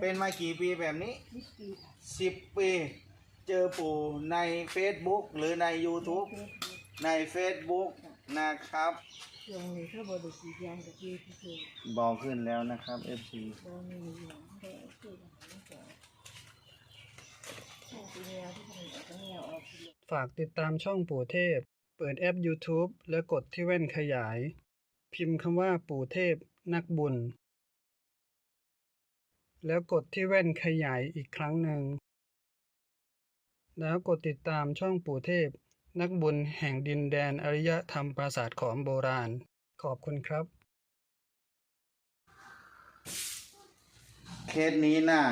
เป็นมากี่ปีแบบนี้สิบปีค่ะสิบปี เจอปู่ใน Facebook หรือใน YouTube เฟซบุ๊กใน Facebook นะครับช่วงนี้เขาบริสียางกับพี่ที่คือบอกขึ้นแล้วนะครับ FC บ่มีอย่างได้คืออย่างนี้ก็ช่วงปีแนวที่เป็นก็แนวออกเลยฝากติดตามช่องปู่เทพ เปิดแอป YouTube แล้วกดที่แว่นขยาย พิมพ์คำว่าปู่เทพนักบุญ แล้วกดที่แว่นขยายอีกครั้งหนึ่ง แล้วกดติดตามช่องปู่เทพ นักบุญแห่งดินแดนอริยธรรมปราสาทขอมโบราณ ขอบคุณครับ เคสนี้น่า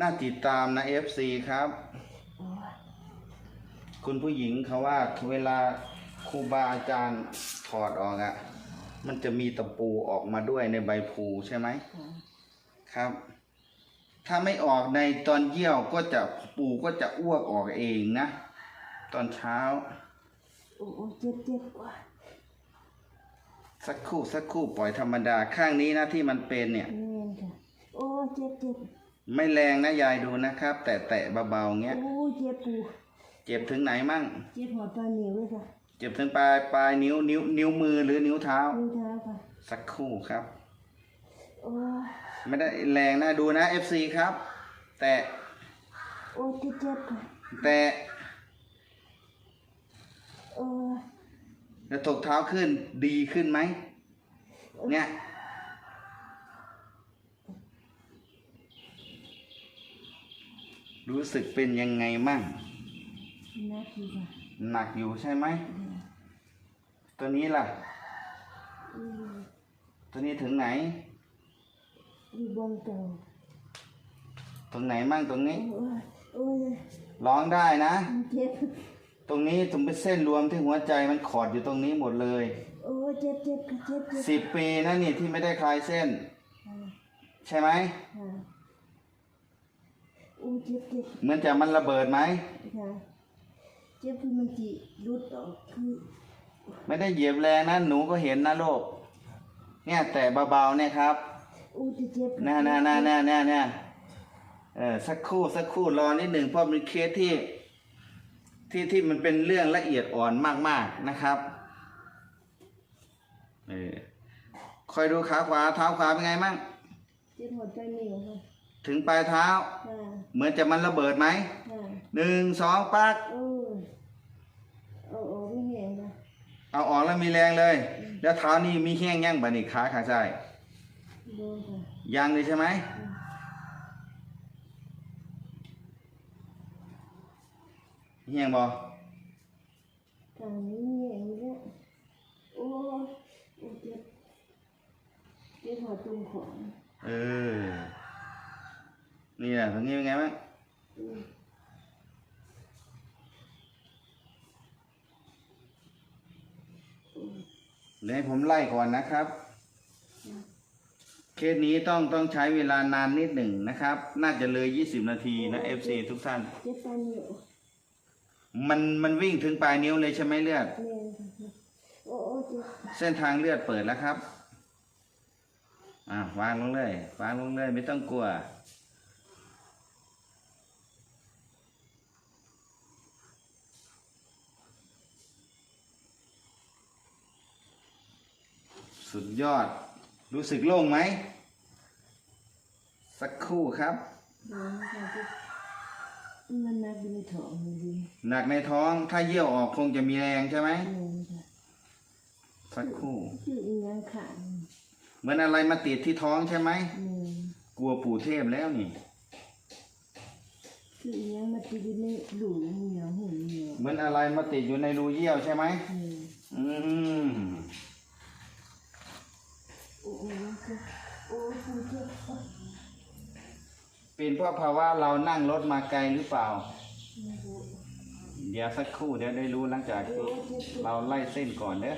น่าติดตามนะ FC ครับ คุณผู้หญิงเขาว่าเวลาครูบาอาจารย์ถอดออกอะ่ะ มันจะมีตะปูออกมาด้วยในใบพลูใช่ไหมครับ ถ้าไม่ออกในตอนเยี่ยวก็จะปูก็จะอ้วกออกเองนะ ตอนเช้าโอ้โอ้เจ็บเจ็บว่ะสักครู่สักครู่ปล่อยธรรมดาข้างนี้นะที่มันเป็นเนี่ยแม่นค่ะโอ้เจ็บเจ็บไม่แรงนะยายดูนะครับ แต่แตะเบาๆเงี้ยโอ้เจ็บปูเจ็บถึงไหนมั่ง เจ็บหัวปลาเหนียวเลยค่ะเจ็บถึงปลายปลายนิ้วนิ้วนิ้วมือหรือนิ้วเท้า นิ้วเท้าค่ะ สักครู่ครับโอ้ย ไม่ได้แรงนะดูนะ FC ครับ แต่ โอ้เจ็บเจ็บค่ะแต่โอ้ยแล้วถกเท้าขึ้นดีขึ้นไหม เนี่ย รู้สึกเป็นยังไงมั่งนักอยู่ค่ะหนักอยู่ใช่ไหม ตัวนี้ล่ะอืมตัวนี้ถึงไหน อยู่บนเก่าตรงไหนมั่งตรงนี้ โอ้ยโอ้ยร้องได้นะ มันเจ็บ ตรงนี้ตรงเป็นเส้นรวมที่หัวใจมันขอดอยู่ตรงนี้หมดเลย โอ้ยเจ็บเจ็บค่ะเจ็บเจ็บสิบปีนะนี่ที่ไม่ได้คลายเส้นค่ะใช่ไหมค่ะโอ้ยเจ็บเจ็บเหมือนจะมันระเบิดไหม ค่ะเจ็บคือมันจีรุดออกคือไม่ได้เหยียบแรงนะ หนูก็เห็นนะโลก เนี่ยแต่เบาๆเนี่ยครับ โอ้ยเจ็บน่าน่าน่าน่าน่าน่าเออสักครู่สักครู่รอนิดหนึ่งเพราะเป็นเคสที่ ที่ที่มันเป็นเรื่องละเอียดอ่อนมากๆนะครับเออคอยดูขาขวาเท้าขวาเป็นไงมั่งเจ็บหัวใจเหนียวค่ะถึงปลายเท้าค่ะเหมือนจะมันระเบิดไหมค่ะหนึ่งสองปักโอ้ยเอาออกไม่เห็นนะเอาออกแล้วมีแรงเลย แล้วเท้านี่มีแห้งยังบันิขาขาใช่โดนค่ะ ยังเลยใช่ไหมแห้งบอทางนี้เห็นแล้วโอ้ยโอ้ยเจ็บเจ็บหัวตุ้มของเออ นี่แหละตรงนี้เป็นไงบ้างอืมเดี๋ยวให้ผมไล่ก่อนนะครับ เคสนี้ต้องต้องใช้เวลานานนิดหนึ่งนะครับ น่าจะเลย 20 นาทีนะ FC ทุกท่าน เจ็บปลาเหนียวมันมันวิ่งถึงปลายนิ้วเลยใช่ไหมเลือดแม่นค่ะโอ้โอ้เจ็บเส้นทางเลือดเปิดแล้วครับ อ่าวางลงเลยวางลงเลยไม่ต้องกลัว สุดยอด รู้สึกโล่งไหม สักครู่ครับ มันนักในท้องจริงหนักในท้องถ้าเยี่ยวออกคงจะมีแรงใช่ไหมสักครู่คืออีหยังขาเหมือนอะไรมาติดที่ท้องใช่ไหมกลัวปู่เทพแล้วนี่คืออีหยังมาติดอยู่ในหลูเหนียวเหนียวเหมือนอะไรมาติดอยู่ในรูเยี่ยวใช่ไหมอืม โอ้โอ้ เจ็บโอ้ปูเจ็บโอ้ยเป็นเพราะภาวะเรานั่งรถมาไกลหรือเปล่าไม่รู้เดี๋ยวสักครู่เดี๋ยวได้รู้หลังจากที่เราไล่เส้นก่อนเด้อ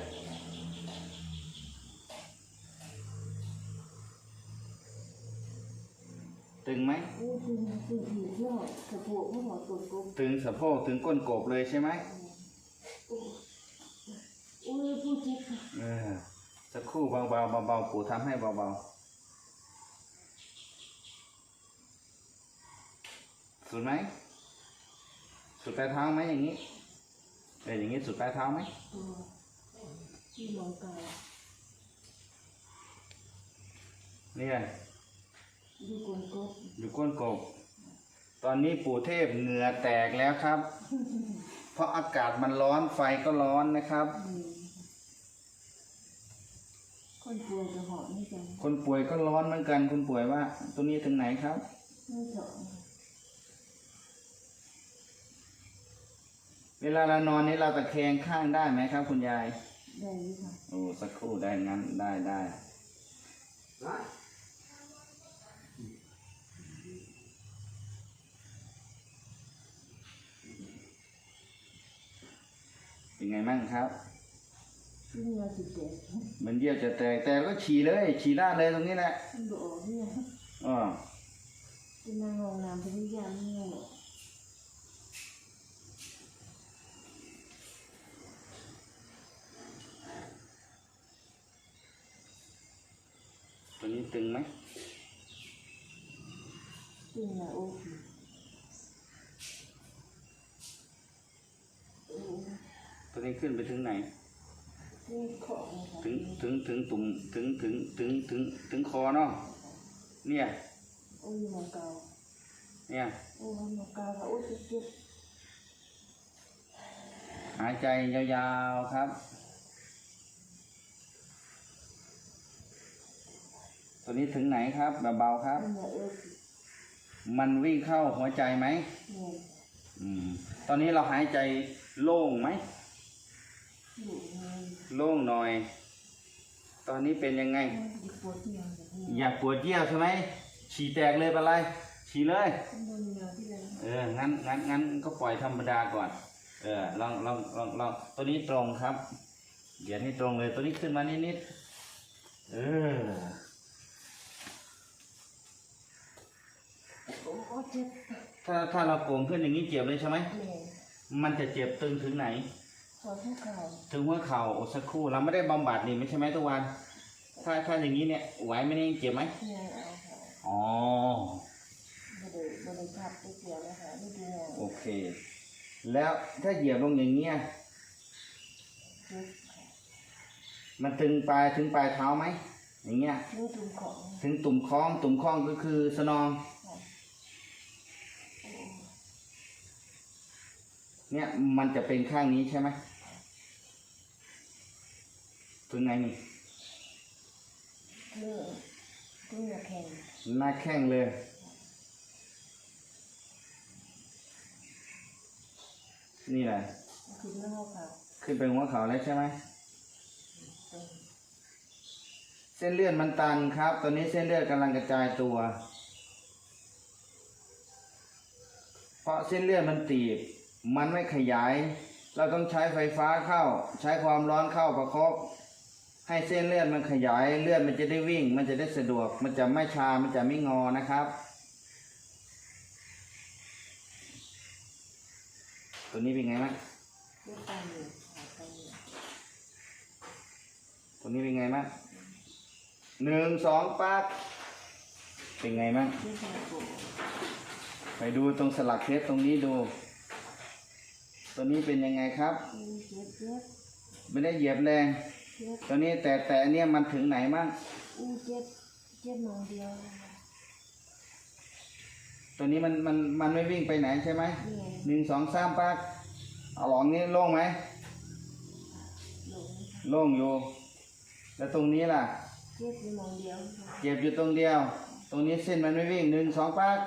ตึงไหมโอ้คือคือหิวเนาะกระโปงหัวกลมกลมตึงสะโพกถึงก้นกบเลยใช่ไหมโอ้โอ้ยปูเจ็บค่ะเออ สักครู่เบาๆเบาๆปู่ทำให้เบาๆสุดไหมสุดปลายเท้าไหมอย่างนี้เอออย่างนี้สุดปลายเท้าไหมที่มองกลนี่ไงดูกลนกบอยู่ก้นกบ ตอนนี้ปู่เทพเหงื่อแตกแล้วครับ เพราะอากาศมันร้อนไฟก็ร้อนนะครับ คนป่วยจะหอบไม่จังคนป่วยก็ร้อนเหมือนกันคุณป่วยว่าตัวนี้ถึงไหนครับไม่สองเวลาเรานอนนี่เราตะแคงข้างได้ไหมครับ คุณยาย ได้ไหมคะโอ้สักครู่ได้งั้นได้ได้เป็นไงมั่งครับ ซึ่งเราสิเจ็ดมันเยี่ยวจะแตกแต่ก็ฉี่เลย ฉี่ราดเลยตรงนี้แหละมันบอกเนี่ยอ๋อจะนั่งห้องน้ำพยายามไม่เอาตัวนี้ตึงไหมซึ่งเราโอเคโอ้ตัวนี้ขึ้นไปถึงไหนที่ของนะคะ ถึงถึงถึงตุ่มถึงถึงถึงถึงถึงคอเนาะเนี่ยโอ้ยมองเกาเนี่ยโอ้ยมองเกาค่ะโอ้ยเจ็บหายใจยาวๆครับ ตัวนี้ถึงไหนครับเบาๆครับ มันละเออมันวิ่งเข้าหัวใจไหมเนี่ยอืมตอนนี้เราหายใจโล่งไหมอยู่ใน โล่งหน่อย ตอนนี้เป็นยังไงดิปวดที่ยังแบบนี้อยากปวดเยี่ยวใช่ไหมฉี่แตกเลยเป็นไรฉี่เลยข้างบนยาวที่เลย เอองั้นงั้นงั้นก็ปล่อยธรรมดาก่อน เออลองลองลองลองตัวนี้ตรงครับเหยียดให้ตรงเลยตัวนี้ขึ้นมานิดนิดๆเออโอ้โอ้เจ็บถ้าถ้าเราโก่งขึ้นอย่างนี้เจ็บเลยใช่ไหมเนี่ยมันจะเจ็บตึงถึงไหน ขอให้เข่าถึงหัวเข่าโอ้สักครู่เราไม่ได้บำบัดนี่ไม่ใช่ไหมทุกวัน ถ้าถ้าอย่างนี้เนี่ยไหวไหมเนี่ยเจ็บไหมเนี่ยเอาค่ะอ๋อ ไม่ได้ไม่ได้ทับไม่เกี่ยวนะคะไม่ดูแลโอเค แล้วถ้าเหยียบลงอย่างเงี้ยเจ็บมันตึงปลายถึงปลายเท้าไหมอย่างเงี้ยนี่ตุ่มของ ถึงตุ่มคล้องตุ่มคล้องก็คือสนอง โอ้ เนี่ยมันจะเป็นข้างนี้ใช่ไหมถึงไหนนี่คือคือแข็งหน้าแข้งเลย นี่แหละคือหน้าเขาขึ้นไปหัวเขาแล้วใช่ไหมเส้นเลือดมันตันครับ ตอนนี้เส้นเลือดกำลังกระจายตัว เพราะเส้นเลือดมันตีบ มันไม่ขยาย เราต้องใช้ไฟฟ้าเข้า ใช้ความร้อนเข้าประคบให้เส้นเลือดมันขยายเลือดมันจะได้วิ่ง มันจะได้สะดวก มันจะไม่ชา มันจะไม่งอนะครับ ตัวนี้เป็นไงบ้างเจ็บตามอยู่ขาตามอยู่ตัวนี้เป็นไงบ้างหนึ่งสองปั๊บเป็นไงบ้างเจ็บตามโกไปดูตรงสลักเพชรตรงนี้ดู ตัวนี้เป็นยังไงครับเจ็บเจ็บไม่ได้เหยียบแรงเจ็บตัวนี้แต่แต่อันเนี้ยมันถึงไหนมั่งอู้เจ็บเจ็บมองเดียว ตัวนี้มันมันมันไม่วิ่งไปไหนใช่ไหมเนี่ยหนึ่งสองสามปั๊บเอาหลองนี้โล่งไหมหลงโล่งอยู่ แล้วตรงนี้ล่ะ เจ็บอยู่มองเดียว เจ็บอยู่ตรงเดียว ตรงนี้เส้นมันไม่วิ่งหนึ่งสองปั๊บ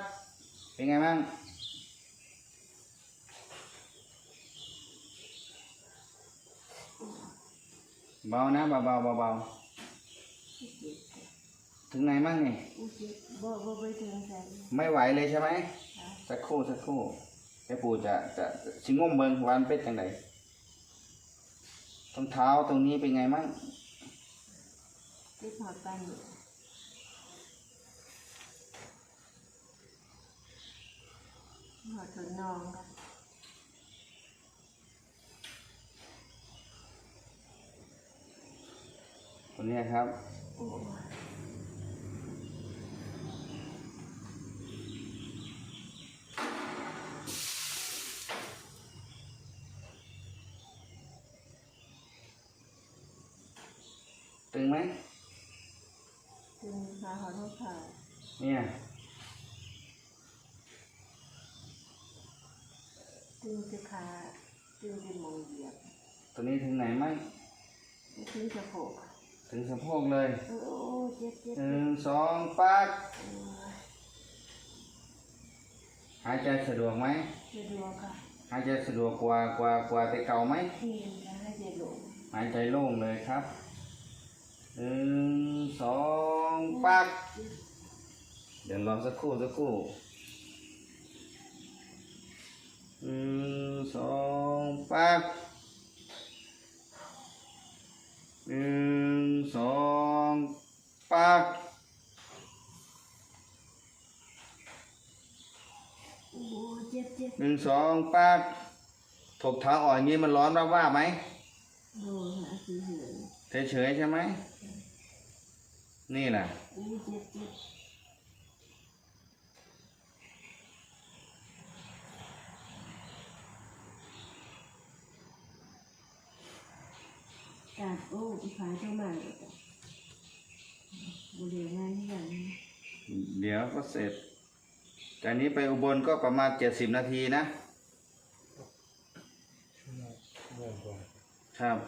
เป็นไงมั่ง เบานะเบาเบาเบาเบาเจ็บถึงไหนมั่งนี่อู้เจ็บบ่บ่ไปถึงใจไม่ไหวเลยใช่ไหมค่ะสักครู่สักครู่ไอ้ปู่จะจะชิงงมเบิงวามันเป็นจังไดตรงเท้าตรงนี้เป็นไงมั่งเจ็บหัวใจอยู่หัวถึงนองค่ะ นี้ครับตึงไหมตึงค่ะขอโทษค่ะเนี่ยตึงสิขาตึงเป็นมองเหยียบตัวนี้ถึงไหนไหมนี่จะโผล่ ถึงสะโพกเลยโอ้โอ้เจ็บเจ็บหนึ่งสองปักโอ้ยหายใจสะดวกไหมจะดูค่ะหายใจสะดวกกว่ากว่ากว่าแต่เก่าไหมเห็นจะให้เจ็บลงหายใจโล่งเลยครับหนึ่งสองปักเดี๋ยวรอสักครู่สักครู่หนึ่งสองปัก หนึ่งสองปักโอ้เจ็บเจ็บหนึ่งสองปักถกเท้าอ่อนอย่างนี้มันร้อนว่าว่าไหมโดนหาสีเหลืองเฉยๆใช่ไหมนี่แหละ โอ้เจ็บเจ็บ กาดโอ้ขายเท่าไหร่จ้ะบริเวณงานที่อย่างนี้เดี๋ยวก็เสร็จจากนี้ไปอุบลก็ประมาณเจ็ดสิบนาทีนะ ครับ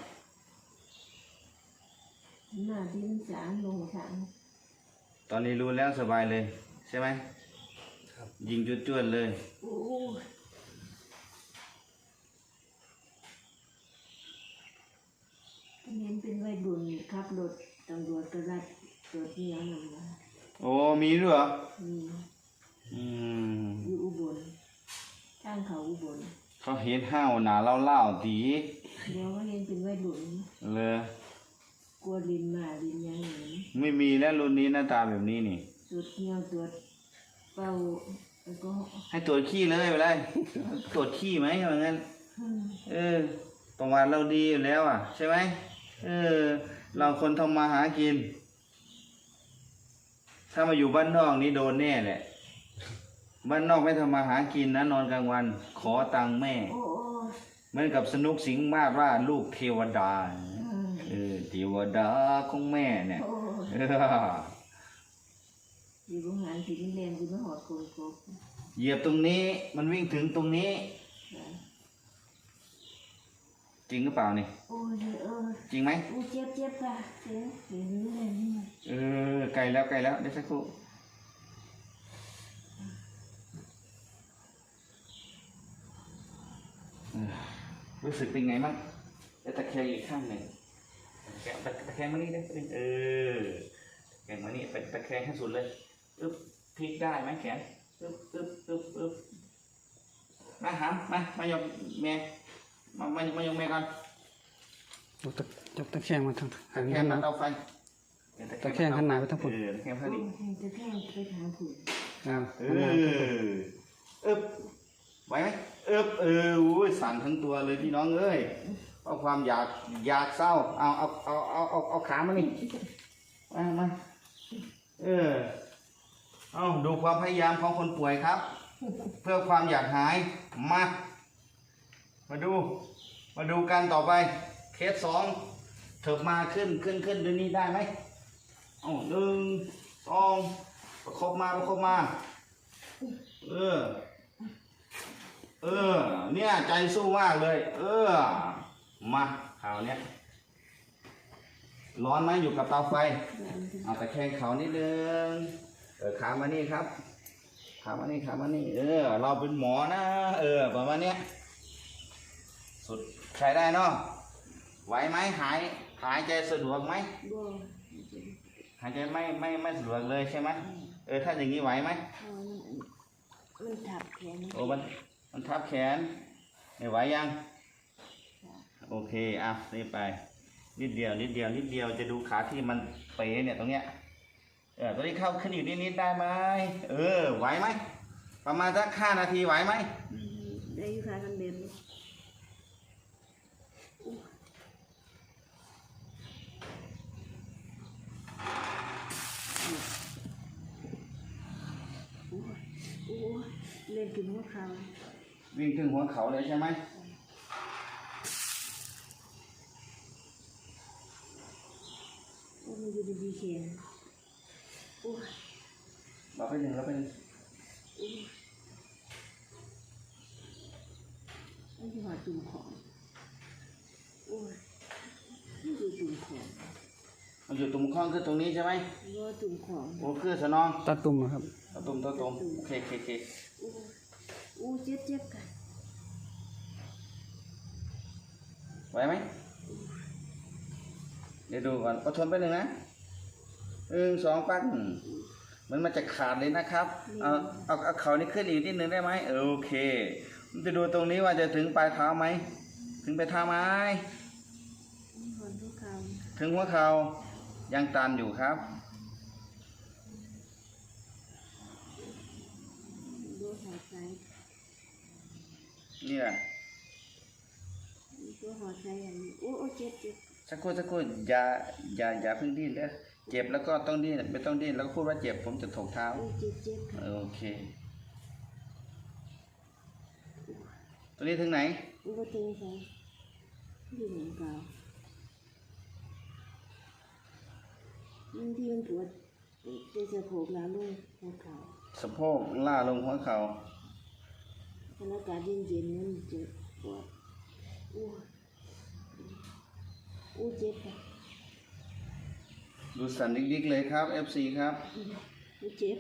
หน้าที่มันสางลงสางตอนนี้รู้แล้วสบายเลย ใช่ไหมครับ ยิงจุดจวดๆเลย โอ้ย เน้นเป็นวัยรุ่นขับรถตำรวจก็รัดรถเนี้ยนำมาโอ้มีด้วยเหรอมีอืมอยู่อุบลทางเขาอุบลเขาเห็นห้าวหนาเล่าเล่าๆดีเดี๋ยวก็เห็นเป็นวัยรุ่นเลยกลัวลินมาลินยังหนีไม่มีแล้วรุ่นนี้หน้าตาแบบนี้นี่ตรวจเงี้ยวตรวจเป่าแล้วก็ให้ตรวจขี้เลยไปเลย ตรวจขี้ไหมว่างั้นอืมเออประวัติเราดีอยู่แล้วอะ ใช่ไหม เออ เราคนทำมาหากิน ถ้ามาอยู่บ้านนอกนี่โดนแน่แหละ บ้านนอกไม่ทำมาหากินนะนอนกลางวัน ขอตังค์แม่โอ้โอ้เหมือนกับสนุกสิงห์มาดว่าลูกเทวดาอืมเออเทวดาของแม่เนี่ยโอ้เอออยู่โรงงานสีแดงอยู่มาหอดโกนกบเหยียบตรงนี้มันวิ่งถึงตรงนี้นะ จริงหรือเปล่านี่ โอ้ยเออจริงไหม โอ้เจ็บเจ็บค่ะเจ็บเจ็บเลยนี่เออไกลแล้วไกลแล้วเดี๋ยวสักครู่เออรู้สึกเป็นไงบ้างแล้วตะแคงอีกข้างหนึ่งตะแคงตะแคงมานี่ได้เออตะแคงมานี่เป็นตะแคงให้สุดเลยอึ๊บพลิกได้ไหมแขนอึ๊บอึ๊บอึ๊บอึ๊บมาหามมา มายกแม่ มามามายกแม่ก่อนยกตะยกตะแคงมาทางตะทางแคด้างนมานั้นเตาไฟตะแคงหันหน้าไปทางพุ่นเออตะแคงโอ้เท่านี้ยจะแค่ไปทางผู้อ่าเอหันหน้าออึบไหวไหมอึบเอออุ้ยสั่นทั้งตัวเลยพี่น้องเอ้ยเพราะความอยากอยากเศร้าเอาเอาเอาเอาเอาเอาขามานี่มามาเออเอาดูความพยายามของคนป่วยครับ เพื่อความอยากหายมา มาดู มาดูกันต่อไป เคสสองเถิบมาขึ้นขึ้นขึ้นดูนี่ได้ไหมเอหนึ่งสองประคบมาประคบมา เออ เออ เนี่ยใจสู้มากเลย เออ มาข่าวเนี้ยร้อนไหมอยู่กับเตาไฟ เอาต่แข้งเขานิดนึง เออขามานี่ครับ ขามานี่ขามานี่ เออ เราเป็นหมอนะ เออ ประมาณเนี้ย สุดใช้ได้เนาะไหวไหมหายหายใจสะดวกไหมบ่หายใจไม่ไม่ไม่สะดวกเลยใช่ไหมเออถ้าอย่างนี้ไหวไหมเอามันมันทับแขนโอ้มันมันทับแขนไม่ไหวยังโอเคอะนี่ไปนิดเดียวนิดเดียวนิดเดียวจะดูขาที่มันเป๋เนี่ยตรงเนี้ยเออตัวนี้เข้าขึ้นอยู่นิดนิดๆได้ไหมเออไหวไหมประมาณสักห้านาทีไหวไหมอืมได้อยู่ค่ะกันเด่นโอ้ยโอ้ย เล่นถึงหัวเข่าวิ่งถึงหัวเขาเลยใช่ไหมโอ้จะดีเขียนโอ้ยเราไปหนึ่งเราไปหนึ่งโอ้ยมันจะหาตุ่มของโอ้ยนี่คือตุ่มของมันอยู่ตรงข้องคือตรงนี้ใช่ไหมว่าตุ่มของโอ้คือสนองตาตุ่มอะครับ ตะตุ่มตะตุ่มโอเคโอเคโอเคโอ้ยโอ้ยเจ็บเจ็บกันไหวไหมเดี๋ยวดูก่อนอดทนไปหนึ่งนะหนึ่งสองปั้นมันมาจะขาดเลยนะครับเอาเอาเอาเขานี่ขึ้นอีกนิดนึงได้ไหมเออโอเคมันจะดูตรงนี้ว่าจะถึงปลายเท้าไหมถึงไปลายเท้าไหมนี่คนทุกคถึงหัวเข่ายังตันอยู่ครับำดูหัวใจ นี่แหละดูหัวใจอย่างนี้โอ้โอ้เจ็บเจ็บสักครู่สักครู่อย่าอย่าอย่าเพิ่งดิ้นเด้อเจ็บแล้วก็ต้องดิ้นไม่ต้องดิ้นแล้วก็พูดว่าเจ็บผมจะถกเท้าโอ้ยเจ็บเจ็บค่ะโอเค ตัวนี้ถึงไหนโอ้ยเจ็บใส่อยู่เหมือนเก่าบางทีมันปวดเจ็บสะโพกแล้วลูกหัวเข่าสะโพกล่าลงหัวเข่า ถ้าอากาศเย็นๆมันเจ็บปวดโอ้ยโอ้ยเจ็บค่ะดูสันดิกๆเลยครับ FC ครับโอ้ยเจ็บ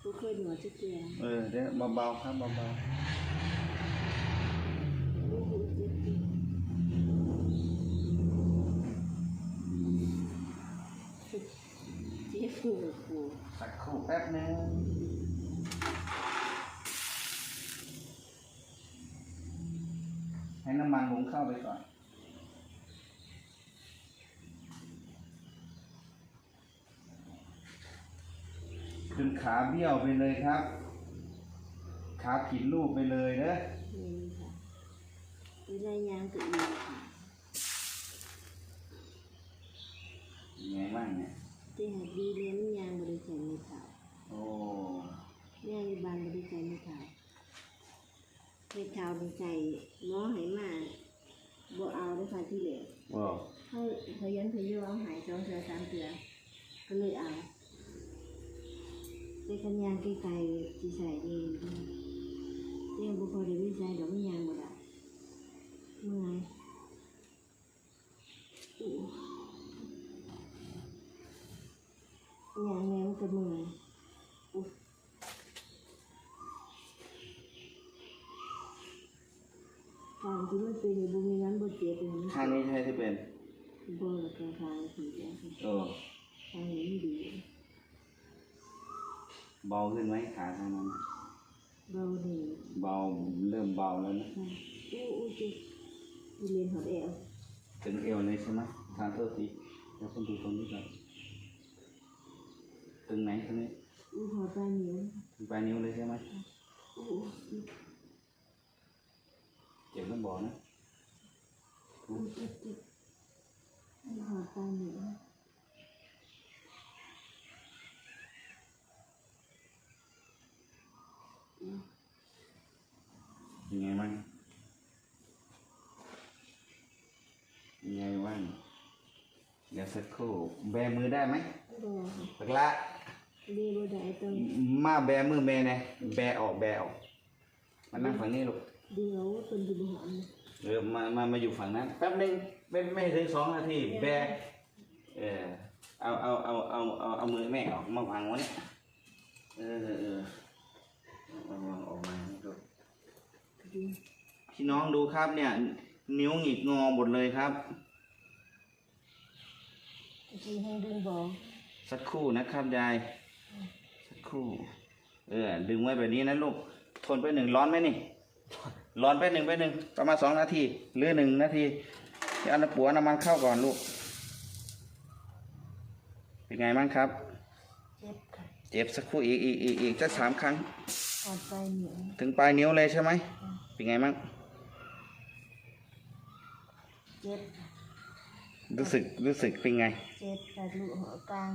โอ้ยเคยหนวดจะเกลือเออเดี๋ยวเบาๆครับเบาโอ้ยเจ็บเจ็บเจ็บปวดปวดๆสักครู่แป๊บนึง ให้น้ำมันหุงเข้าไปก่อนขึ้นขาเบี้ยวไปเลยครับ ขาผิดรูปไปเลยเด้อนี่ค่ะเวลายางตัวอีกค่ะยังไงบ้างเนี่ยแต่หากดีเรียนยางบริษัทไม่ขาวโอ้ ยางบานบริษัทไม่ขาวไม่ขาวบริษัทล้อให้มาบ่เอาด้วยค่ะที่เหลือว้าวเขาพยันพยองหายสองเสือสามเสือก็เลยเอาไปกันยางไกลๆที่ใส่เองเจ้าบุคคลได้วิจัยดอกมันยางบ่ได้เมื่อยอู้ยางแนวมันก็เมื่อยอู้ ทางที่มันเป็นอยู่บ่มีนั้นบ่เจ็บเลยมันข้างนี้ใช่ที่เป็นบ่ละก็ทางที่เดียวค่ะโอ้ทางนี้ไม่ดีเบาขึ้นไหมขาข้างนั้นเบาดีเบาเริ่มเบาแล้วนะค่ะอู้อู้เจ็บเรียนหอดแอวถึงเอวเลยใช่ไหมทานโทษทีเดี๋ยวคนดูตรงนี้ก่อนตึงไหนตรงนี้อู้หอดปลายนิ้วถึงปลายนิ้วเลยใช่ไหมอู้อู้เจ็ บแล้วบอกนะอู้เจ็บเจ็บอู้หอดปลายนิ้วยังไงบ้างยังไงบ้างเดี๋ยวสักครู่แบมือได้ไหมบ่ค่ะปักละดีบ่ได้ต้องมาแบมือแม่ไงแบออกแบออกมานั่งฝั่งนี้ลูก เดียวเพิ่นสิบ่หอมเออมามามาอยู่ฝั่งนั้นแป๊บหนึงไม่ไม่ถึงสองนาทีแบเออเอาเอาเอาเอาเอาเอามือแม่ออกมาวางไว้เนี่ยเออเออเออเอาวางออกมาให้ดูดีพี่น้องดูครับเนี่ย นิ้วหงิกงอหมดเลยครับสิให้ดึงบ่สักครู่นะครับยายสักครู่ เออดึงไว้แบบนี้นะลูกทนไปหนึ่งร้อนไหมนี่ ร้อนไปหนึ่งไปหนึ่งประมาณสองนาที หรือหนึ่งนาทีเดี๋ยวเอาน้ำปัวน้ำมันเข้าก่อนลูก เป็นไงบ้างครับ เจ็บค่ะเจ็บสักครู่อีกอีกอีกอีกจะสามครั้งหอดปลายนิ้วถึงปลายนิ้วเลยใช่ไหม เป็นไงบ้าง เจ็บค่ะรู้สึกรู้สึกเป็นไง เจ็บกระดูกหัวกลาง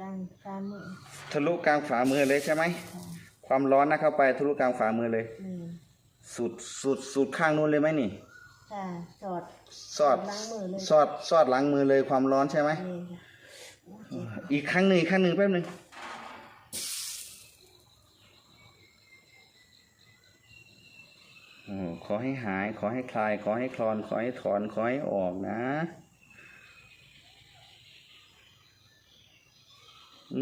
กลางกลางมือทะลุกลางฝ่ามือเลยใช่ไหมค่ะความร้อนนะเข้าไปทะลุกลางฝ่ามือเลย นี่ สุดสุดสุดข้างนู้นเลยไหมนี่ขค่ะสอดสอดล้างมือเลยสอดสอดหลังมือเลยความร้อนใช่ไหม นี่ค่ะโอ้เจ็บอีกครั้งหนึ่งอีกครั้งหนึ่งแป๊บหนึ่งโอ้ขอให้หาย ขอให้คลาย ขอให้คลอน ขอให้ถอน ขอให้ออกนะ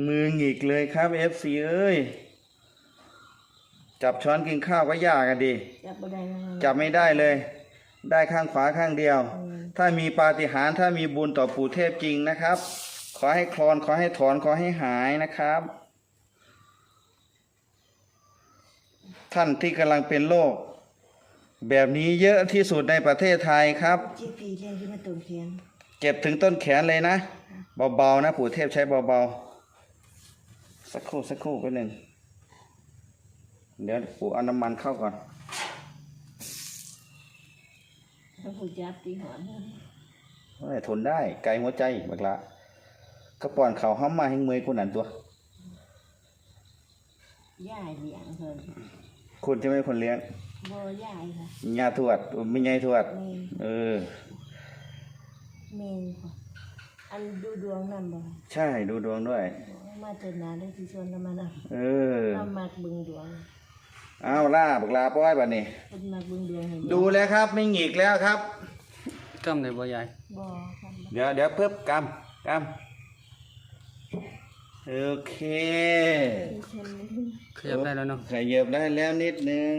มือหงิกเลยครับ FC เอ้ย จับช้อนกินข้าวก็ยากอะดิจับบ่ได้นะจับไม่ได้เลย ได้ข้างขวาข้างเดียวอืมถ้ามีปาฏิหาริย์ถ้ามีบุญต่อปู่เทพจริงนะครับ ขอให้คลอนขอให้ถอนขอให้หายนะครับ ท่านที่กำลังเป็นโรคแบบนี้เยอะที่สุดในประเทศไทยครับ จีปีเรียนขึ้นมาต้นเขียนเจ็บถึงต้นแขนเลยนะ เบาๆนะปู่เทพใช้เบาๆ สักครู่สักครู่ไปหนึ่ง เดี๋ยวปู่เอาน้ำมันเข้าก่อนต้องผู้จับตีหัวนะเฮ้ยทนได้ ไกลหัวใจบักละกระป่อนเขาห้ามมาให้เมยคนนั้นตัวย่ายเลี้ยงเพิ่นคุณจะไม่คนเลี้ยงบ่ย่ายค่ะญาทวดไม่ใหญ่ทวดแม่นเออแม่นค่ะอันดูดวงนำบ่ใช่ดูดวงด้วย มาเจอหน้าได้ที่ชวนกันมานำเออเรามักเบิ่งดวง เอาล่าบักลาป้อยบัดนี้เพิ่นมักเบิ่งดวงให้ดูแล้วครับไม่หงิกแล้วครับ กำได้บ่ยายบ่ค่ะเดี๋ยวเดี๋ยวเพิ่มกำกำโอเคดิฉันขยับได้แล้วเนาะขยับได้แล้วนิดนึง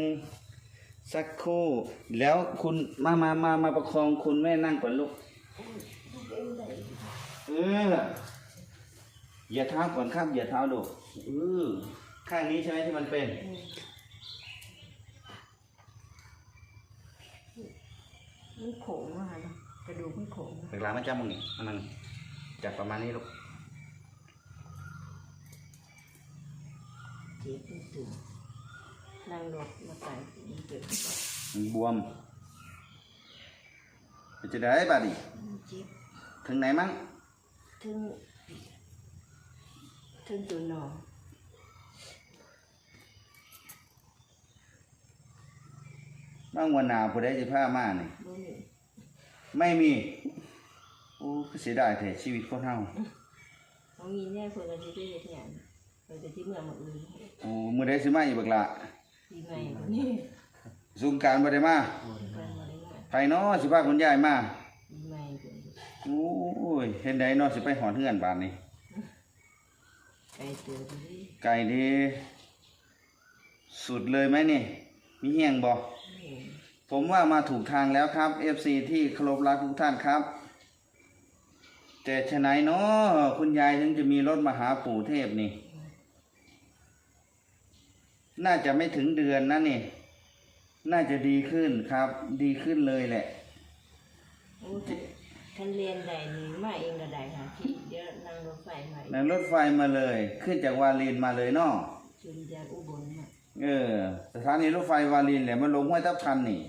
สักครู่ แล้วคุณมามามามาประคองคุณแม่นั่งก่อนลูกเออเหยียดเท้าก่อนครับเหยียดเท้าดูเออข้างนี้ใช่ไหมที่มันเป็น มันโขงอะค่ะเนาะกระดูกมันโขงเวลามันจับมึงนี่มันนั่งจับประมาณนี้ลูกเจ็บมันตึงนั่งรถมาไกลมันตึงมันบวมมันจะได้บาดนีมันเจ็บถึงไหนมั้งถึงถึงตัวหนอ บ้างวันหนาวผู้ใดจะผ้ามานี่บ่มีไม่มี โอ้คือเสียดายแท้ชีวิตคนเฮาเขามีแน่คนละที่ได้เฮ็ดงานเพิ่นจะที่เมืองมาอื่นโอ้มือใดสิมาอีกบักละปีใหม่บ่นี่สงกรารบ่ได้มาเพิ่นบ่ได้มาไผน้อสิพาคุณยายมาปีใหม่เพิ่นโอ้ยเห็นใดน้อสิไปหอนเฮือนบาดนี้ไกลตัวดีไก่ดีสุดเลยไหมนี่มีเฮียงบ่นี่ ผมว่ามาถูกทางแล้วครับ FC ที่เคารพรักทุกท่านครับ แต่ฉะไหนเนาะคุณยายถึงจะมีรถมาหาปู่เทพนี่ น่าจะไม่ถึงเดือนนะนี่ น่าจะดีขึ้นครับ ดีขึ้นเลยแหละโอ้ท่านท่านเรียนได้นี่มาเองก็ได้ค่ะที่เดี๋ยวนั่งรถไฟมาอีกนั่งรถไฟมาเลย ขึ้นจากวาลินมาเลยเนาะจนจากอุบลมา เออ สถานีรถไฟวาลินแหละมันลงห้วยทับทันนี่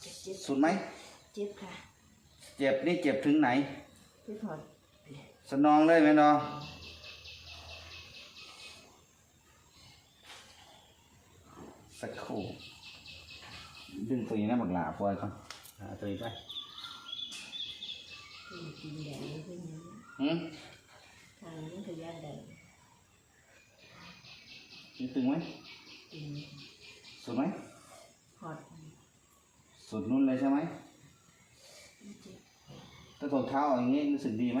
เจ็บเจ็บสุดไหม เจ็บค่ะ เจ็บนี่เจ็บถึงไหนที่ถอดสนองเลยไหมเนาะสักครู่ดึงตัวนี้นะบักหลาปล่อยก่อนหาตัวนี้ไปที่กินแดงนี่เป็นยังไงหืมทางนี้ก็ยัดได้มี ตึงไหมสุดไหมถอดสุดนุ่นเลยใช่ไหมเจ็บถ้าถอดเท้าอย่างงี้รู้สึกดีไหม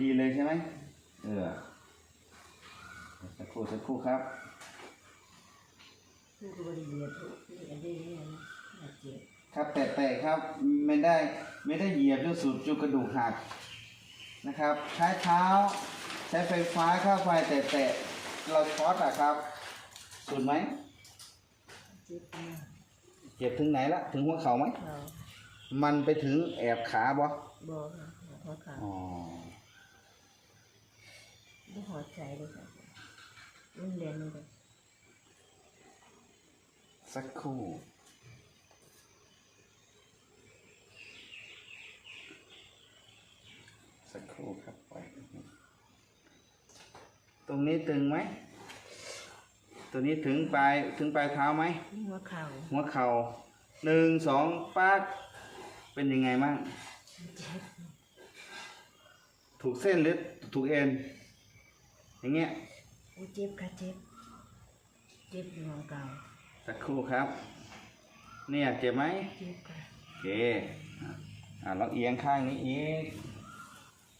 ดีเลยใช่ไหมเออสักครู่สักครู่ครับลูกก็บริเวณทุกนี่อันนี้เนี่ยนะน่าเจ็บครับแตะๆครับไม่ได้ไม่ได้เหยียบจนสุดจนกระดูกหักนะครับ ใช้เท้า ใช้ไฟฟ้าข้าไปแตะๆ เราช็อตอะครับสุดไหมเจ็บมากเจ็บถึงไหนละถึงหัวเข่าไหมเรามันไปถึงแอบขาบ่บ่ค่ะหัวขาอ๋อไม่หัวใจเลยค่ะมันเรียนเลยสักครู่สักครู่ครับปล่อย ตรงนี้ตึงไหม ตัวนี้ถึงปลายถึงปลายเท้าไหม หัวเข่าหัวเข่าหนึ่งสองปักเป็นยังไงมั่งถูกเส้นหรือถูกเอ็น อย่างเงี้ยโอ้เจ็บค่ะเจ็บ เจ็บอยู่ของเก่าสักครู่ครับ เนี่ยเจ็บไหมเจ็บค่ะโอเคอะอ่าลองเอียงข้างนี้อีก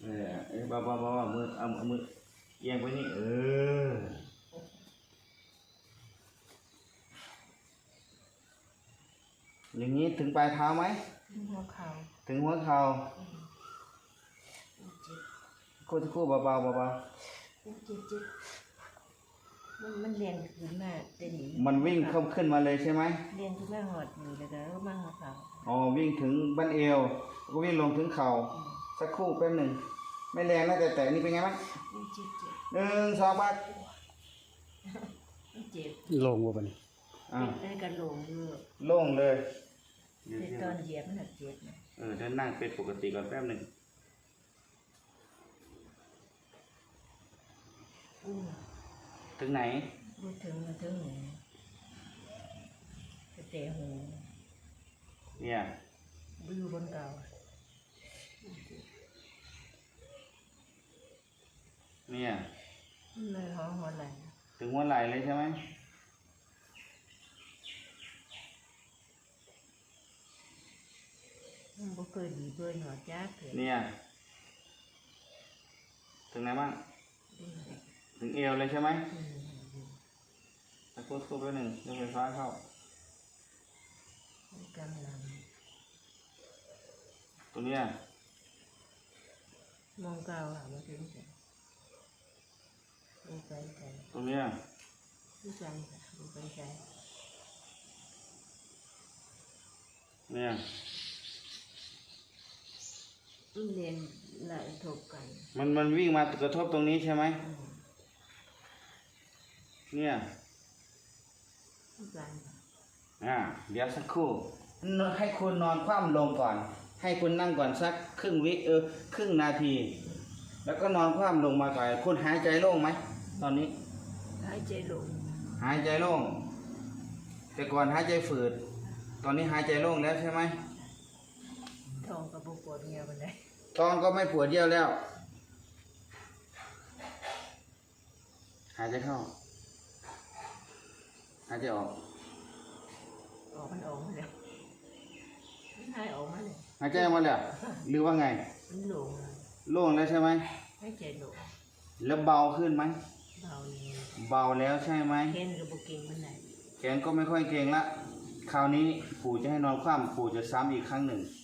เออเอ้ยเบาเบาเบาเบามือเอาเอามือ เอียงไปนี่เอออย่างนี้ถึงปลายเท้าไหมหัวเข่าถึงหัวเข่าเจ็บคู่คู่เบาเบาเบาเบาเจ็บเจ็บเจ็บมันมันเรียนขึ้นมาเต้นหนีมันวิ่งเข้าขึ้นมาเลยใช่ไหมเรียนขึ้นมาหอดอยู่แล้วก็มาหัวเข่าอ๋อวิ่งถึงบั้นเอวก็วิ่งลงถึงเข่าสักครู่แป๊บหนึ่งไม่แรงนะแต่แต่นี่เป็นไงบ้างมันเจ็บเจ็บ หนึ่งสองปักมันเจ็บลงบ่บัดนี้อ่าเป็นกระโหลกอยู่โล่งเลยเป็นตอนเหยียบมันหนักเจ็บนะเออเดินนั่งเป็นปกติก่อนแป๊บหนึ่งอู้ถึงไหน พูดถึงมาถึงหนูกระเตะหูเนี่ยวิวบนเก่าเนี่ย เลยห้องหัวไหล่ถึงหัวไหล่เลยใช่ไหมมันบ่เคยดีเบิ่นหัวจักเลยเนี่ย ถึงไหนบ้าง ถึงเอวเลยใช่ไหมตะคุดคุบไปหนึ่งยกไฟฟ้าเข้ากำลังตัวเนี้ยมองเก่าหามาถึง ใจดูไปใจตัวเนี้ยดูใจค่ะดูไปใจเนี่ยมันเรียนหลายทบกันมันมันวิ่งมากระทบตรงนี้ใช่ไหมอืมเนี่ยดูกันค่ะอ่าเดี๋ยวสักครู่นให้คุณนอนคว่ำลงก่อน ให้คุณนั่งก่อนสักครึ่งวิเออครึ่งนาที แล้วก็นอนคว่ำลงมาก่อนคุณหายใจโล่งไหม ตอนนี้ หายใจลงหายใจโล่ง แต่ก่อนหายใจฝืด ตอนนี้หายใจโล่งแล้วใช่ไหมทองกับบุปวดเงียบันไดท้องก็ไม่ปวดเยี่ยวแล้ว หายใจเข้า หายใจออก ออกมันออกมาแล้วมันหายออกมาเลยหายใจออกมาแล้วหรือว่าไง มันหลงเลยโล่งแล้วใช่ไหมหายใจหลงแล้วเบาขึ้นไหม เบาเลยเบาแล้วใช่ไหมเห็นกับบุเก่งมันไหนแขนก็ไม่ค่อยเกร็งละ คราวนี้ปู่จะให้นอนคว่ำปู่จะซ้ำอีกครั้งหนึ่งอ